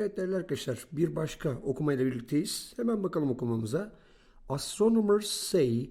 Evet değerli arkadaşlar bir başka okumayla birlikteyiz. Hemen bakalım okumamıza. Astronomers say,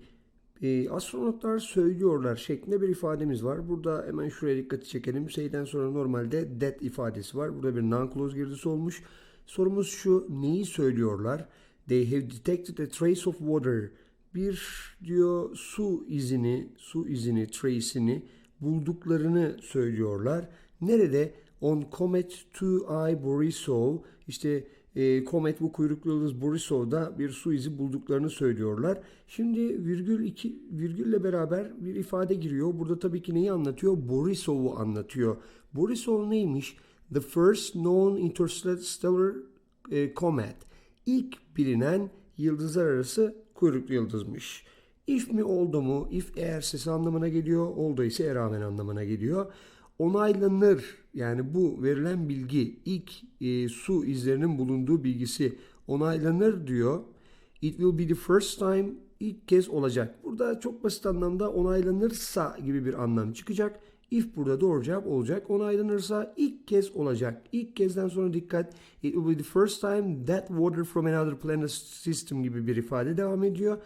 e, astronotlar söylüyorlar şeklinde bir ifademiz var. Burada hemen şuraya dikkati çekelim. Say'den sonra normalde that ifadesi var. Burada bir non-clause girdisi olmuş. Sorumuz şu, neyi söylüyorlar? They have detected a trace of water. Bir diyor su izini, su izini, trace'ini bulduklarını söylüyorlar. Nerede? On Comet 2i Borisov işte e, Comet bu kuyruklu yıldız Borisov'da bir su izi bulduklarını söylüyorlar. Şimdi virgül iki virgülle beraber bir ifade giriyor. Burada tabii ki neyi anlatıyor? Borisov'u anlatıyor. Borisov neymiş? The first known interstellar e, comet. İlk bilinen yıldızlar arası kuyruklu yıldızmış. If mi oldu mu? If eğer sesi anlamına geliyor. Oldu ise e rağmen anlamına geliyor onaylanır yani bu verilen bilgi ilk e, su izlerinin bulunduğu bilgisi onaylanır diyor. It will be the first time ilk kez olacak. Burada çok basit anlamda onaylanırsa gibi bir anlam çıkacak. If burada doğru cevap olacak. Onaylanırsa ilk kez olacak. İlk kezden sonra dikkat. It will be the first time that water from another planet system gibi bir ifade devam ediyor.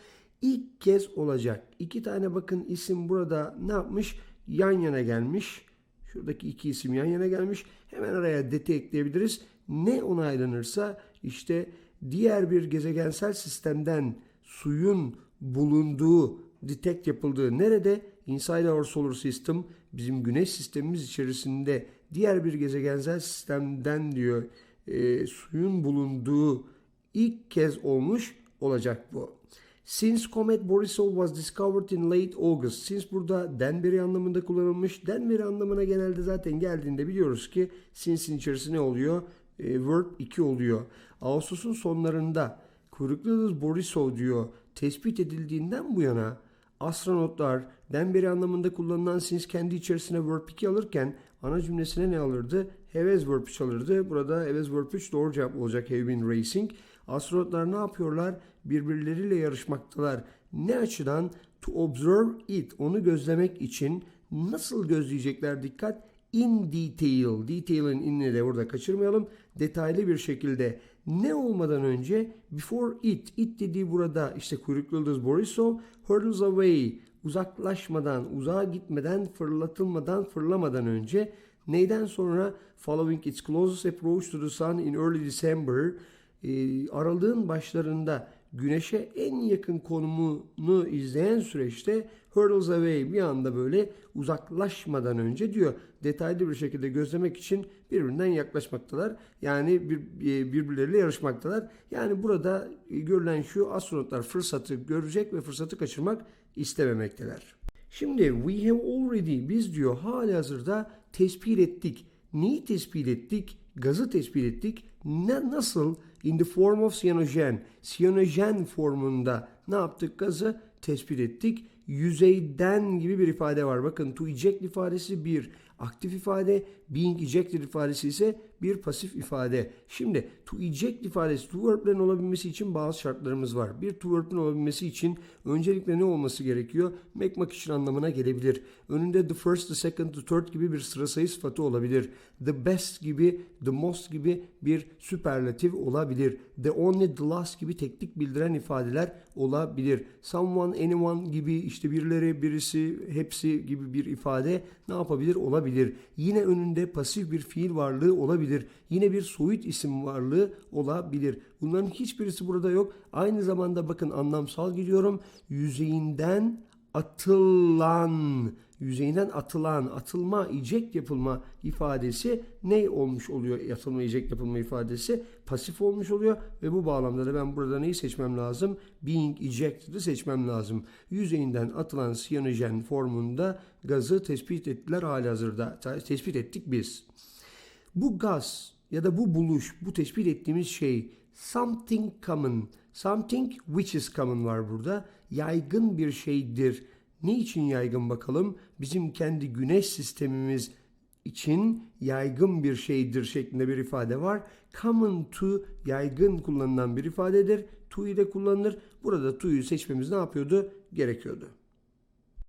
İlk kez olacak. İki tane bakın isim burada ne yapmış? Yan yana gelmiş. Şuradaki iki isim yan yana gelmiş. Hemen araya deti ekleyebiliriz. Ne onaylanırsa işte diğer bir gezegensel sistemden suyun bulunduğu, detect yapıldığı nerede? Inside our solar system bizim güneş sistemimiz içerisinde diğer bir gezegensel sistemden diyor e, suyun bulunduğu ilk kez olmuş olacak bu. Since Comet Borisov was discovered in late August. Since burada Denbury anlamında kullanılmış. Denbury anlamına genelde zaten geldiğinde biliyoruz ki since'in içerisinde ne oluyor? E, verb 2 oluyor. Ağustos'un sonlarında kuyruklu yıldız Borisov diyor tespit edildiğinden bu yana astronotlar Denbury anlamında kullanılan since kendi içerisine verb 2 alırken ana cümlesine ne alırdı? Have as verb 3 alırdı. Burada have as verb 3 doğru cevap olacak have been racing. Astronotlar ne yapıyorlar? Birbirleriyle yarışmaktalar. Ne açıdan? To observe it. Onu gözlemek için nasıl gözleyecekler dikkat? In detail. Detail'in inini de burada kaçırmayalım. Detaylı bir şekilde ne olmadan önce before it. It dediği burada işte kuyruklu yıldız Borisov hurtles away. Uzaklaşmadan, uzağa gitmeden, fırlatılmadan, fırlamadan önce neyden sonra following its closest approach to the sun in early December e, aralığın başlarında güneşe en yakın konumunu izleyen süreçte hurtles away bir anda böyle uzaklaşmadan önce diyor detaylı bir şekilde gözlemek için birbirinden yaklaşmaktalar. Yani bir, e, birbirleriyle yarışmaktalar. Yani burada görülen şu astronotlar fırsatı görecek ve fırsatı kaçırmak istememekteler. Şimdi we have already biz diyor hali hazırda tespit ettik. Neyi tespit ettik? Gazı tespit ettik. Ne, nasıl? In the form of cyanogen. Cyanogen formunda ne yaptık? Gazı tespit ettik. Yüzeyden gibi bir ifade var. Bakın to eject ifadesi bir aktif ifade, being ejected ifadesi ise bir pasif ifade. Şimdi to eject ifadesi to verb'lerin olabilmesi için bazı şartlarımız var. Bir to verb'in olabilmesi için öncelikle ne olması gerekiyor? Make mak için anlamına gelebilir. Önünde the first, the second, the third gibi bir sıra sayı sıfatı olabilir. The best gibi, the most gibi bir süperlatif olabilir. The only, the last gibi teknik bildiren ifadeler olabilir. Someone, anyone gibi işte birileri, birisi, hepsi gibi bir ifade ne yapabilir? Olabilir. Yine önünde pasif bir fiil varlığı olabilir. Yine bir soyut isim varlığı olabilir. Bunların hiçbirisi burada yok. Aynı zamanda bakın anlamsal gidiyorum. Yüzeyinden atılan, yüzeyinden atılan, atılma, eject yapılma ifadesi ne olmuş oluyor? Atılma, eject yapılma ifadesi pasif olmuş oluyor ve bu bağlamda da ben burada neyi seçmem lazım? Being ejected'ı seçmem lazım. Yüzeyinden atılan siyanojen formunda gazı tespit ettiler hali hazırda. Tespit ettik biz. Bu gaz ya da bu buluş, bu tespit ettiğimiz şey something common, something which is common var burada. Yaygın bir şeydir. Ne için yaygın bakalım? Bizim kendi güneş sistemimiz için yaygın bir şeydir şeklinde bir ifade var. Common to yaygın kullanılan bir ifadedir. To ile kullanılır. Burada to'yu seçmemiz ne yapıyordu? Gerekiyordu.